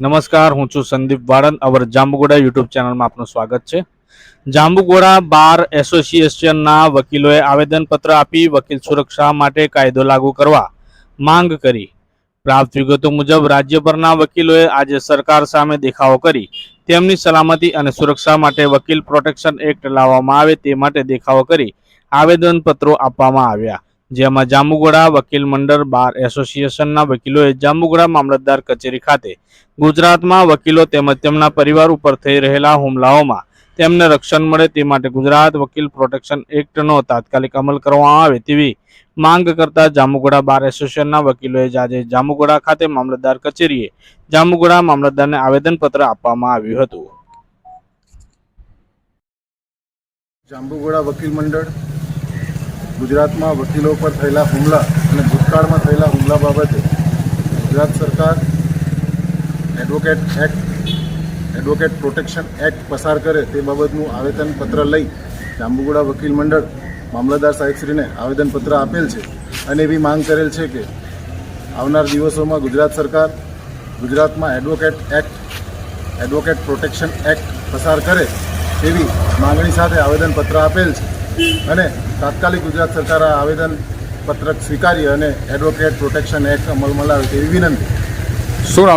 નમસ્કાર, હું છું સંદીપ વાળન અવર જાંબુગોડા યુટ્યુબ ચેનલમાં આપનું સ્વાગત છે. જાંબુગોડા બાર એસોસિએશનના વકીલોએ આવેદનપત્ર આપી વકીલ સુરક્ષા માટે કાયદો લાગુ કરવા માંગ કરી. પ્રાપ્ત વિગતો મુજબ, રાજ્યભરના વકીલોએ આજે સરકાર સામે દેખાવો કરી. તેમની સલામતી અને સુરક્ષા માટે વકીલ પ્રોટેક્શન એક્ટ લાવવામાં આવે તે માટે દેખાવો કરી આવેદનપત્રો આપવામાં આવ્યા. જેમાં જાંબુગોડા વકીલ મંડળ બાર એસોસિએશનના વકીલોએ જાંબુગોડા મામલતદાર કચેરી ખાતે ગુજરાતમાં વકીલો તેમજ તેમના પરિવાર ઉપર થઈ રહેલા હુમલાઓમાં તેમને રક્ષણ મળે તે માટે ગુજરાત વકીલ પ્રોટેક્શન એક્ટનો તાત્કાલિક અમલ કરવામાં આવે તેવી માંગ કરતા જાંબુગોડા બાર એસોસિએશનના વકીલોએ આજે જાંબુગોડા ખાતે મામલતદાર કચેરીએ જાંબુગોડા મામલતદારને આવેદનપત્ર આપવામાં આવ્યું હતું. જાંબુગોડા વકીલ મંડળ ગુજરાતમાં વકીલો પર થયેલા હુમલા અને ભૂતકાળમાં થયેલા હુમલા બાબતે ગુજરાત સરકાર advocate act, advocate protection act પસાર કરે તે બાબતનું આવેદનપત્ર લઈ જાંબુગોડા વકીલ મંડળ મામલતદાર સાહેબશ્રીને આવેદનપત્ર આપેલ છે અને એવી માંગ કરેલ છે કે આવનાર દિવસોમાં ગુજરાત સરકાર ગુજરાતમાં advocate act, advocate protection act પસાર કરે તેવી માંગણી સાથે આવેદનપત્ર આપેલ છે. અને તાત્કાલિક ગુજરાત સરકાર આ આવેદન પત્રક સ્વીકારી અને એડવોકેટ પ્રોટેક્શન એક્ટ અમલમાં લાવે તેવી વિનંતી. શું